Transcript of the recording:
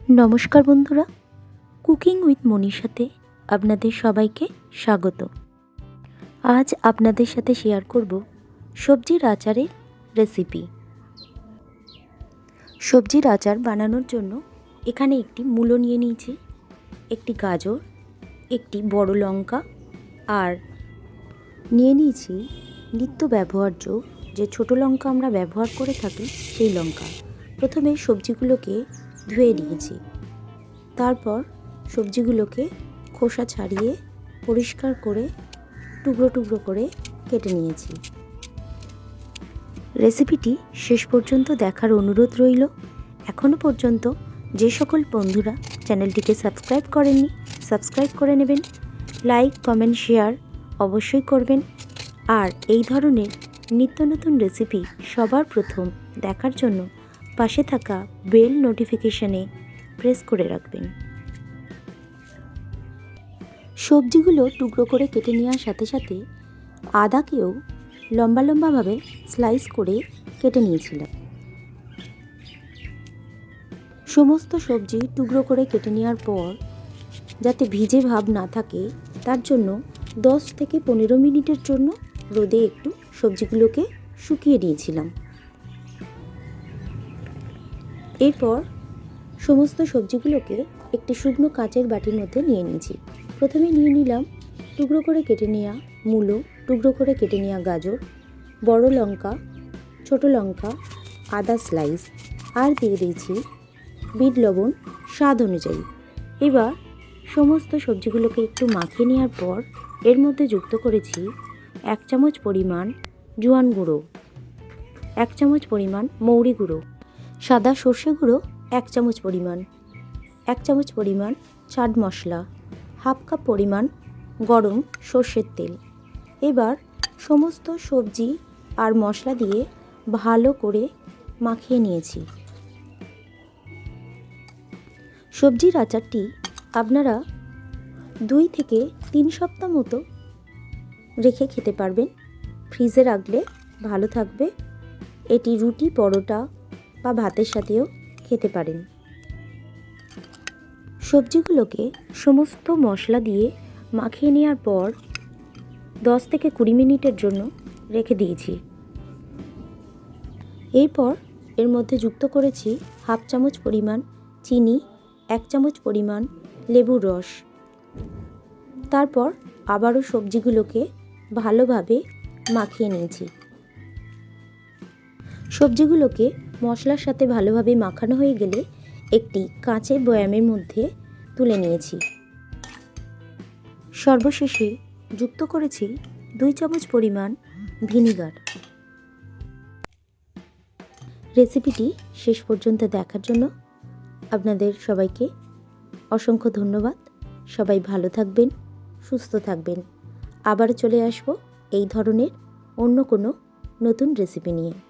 নমস্কার বন্ধুরা cooking with মনীষাতে আপনাদের সবাইকে স্বাগত। আজ আপনাদের সাথে শেয়ার করব সবজির আচারের রেসিপি সবজির আচার বানানোর জন্য এখানে একটি মূলো নিয়ে নিয়েছি, একটি গাজর, একটি বড় লঙ্কা আর নিয়ে নিয়েছি নিত্য ব্যবহার্য যে ছোট লঙ্কা আমরা ব্যবহার করে থাকি সেই লঙ্কা। প্রথমে সবজিগুলোকে ধুয়ে নিয়েছি তারপর সবজিগুলোকে খোসা ছাড়িয়ে পরিষ্কার করে টুকরো টুকরো করে কেটে নিয়েছি। রেসিপিটি শেষ পর্যন্ত দেখার অনুরোধ রইল। এখনও পর্যন্ত যে সকল বন্ধুরা চ্যানেলটিকে সাবস্ক্রাইব করেননি, সাবস্ক্রাইব করে নেবেন। লাইক, কমেন্ট, শেয়ার অবশ্যই করবেন। আর এই ধরনের নিত্য নতুন রেসিপি সবার প্রথম দেখার জন্য পাশে থাকা বেল নোটিফিকেশানে প্রেস করে রাখবেন। সবজিগুলো টুকরো করে কেটে নেওয়ার সাথে সাথে আদাকেও লম্বা লম্বাভাবে স্লাইস করে কেটে নিয়েছিলাম। সমস্ত সবজি টুকরো করে কেটে নেওয়ার পর যাতে ভিজে ভাব না থাকে, তার জন্য দশ থেকে পনেরো মিনিটের জন্য রোদে একটু সবজিগুলোকে শুকিয়ে নিয়েছিলাম। এরপর সমস্ত সবজিগুলোকে একটি শুকনো কাঁচের বাটির মধ্যে নিয়ে নিয়েছি। প্রথমে নিয়ে নিলাম টুকরো করে কেটে নেওয়া মূলো, টুকরো করে কেটে নেওয়া গাজর, বড় লঙ্কা, ছোট লঙ্কা, আদা স্লাইস আর দিয়ে দিয়েছি বিট লবণ স্বাদ অনুযায়ী। এবার সমস্ত সবজিগুলোকে একটু মাখিয়ে নেওয়ার পর এর মধ্যে যুক্ত করেছি এক চামচ পরিমাণ জোয়ান গুঁড়ো, এক চামচ পরিমাণ মৌরি গুঁড়ো। সাদা সর্ষে গুঁড়ো এক চামচ পরিমাণ, এক চামচ পরিমাণ চাট মশলা, হাফ কাপ পরিমাণ গরম সর্ষের তেল। এবার সমস্ত সবজি আর মশলা দিয়ে ভালো করে মাখিয়ে নিয়েছি। সবজির আচারটি আপনারা দুই থেকে তিন সপ্তাহ মতো রেখে খেতে পারবেন। ফ্রিজে রাখলে ভালো থাকবে। এটি রুটি, পরোটা বা ভাতের সাথেও খেতে পারেন। সবজিগুলোকে সমস্ত মশলা দিয়ে মাখিয়ে নেওয়ার পর দশ থেকে কুড়ি মিনিটের জন্য রেখে দিয়েছি। এরপর এর মধ্যে যুক্ত করেছি হাফ চামচ পরিমাণ চিনি, এক চামচ পরিমাণ লেবুর রস। তারপর আবারও সবজিগুলোকে ভালোভাবে মাখিয়ে নিয়েছি। সবজিগুলোকে মশলার সাথে ভালোভাবে মাখানো হয়ে গেলে একটি কাঁচের বয়ামের মধ্যে তুলে নিয়েছি। সর্বশেষে যুক্ত করেছি দুই চামচ পরিমাণ ভিনিগার। রেসিপিটি শেষ পর্যন্ত দেখার জন্য আপনাদের সবাইকে অসংখ্য ধন্যবাদ। সবাই ভালো থাকবেন, সুস্থ থাকবেন। আবার চলে আসব এই ধরনের অন্য কোনো নতুন রেসিপি নিয়ে।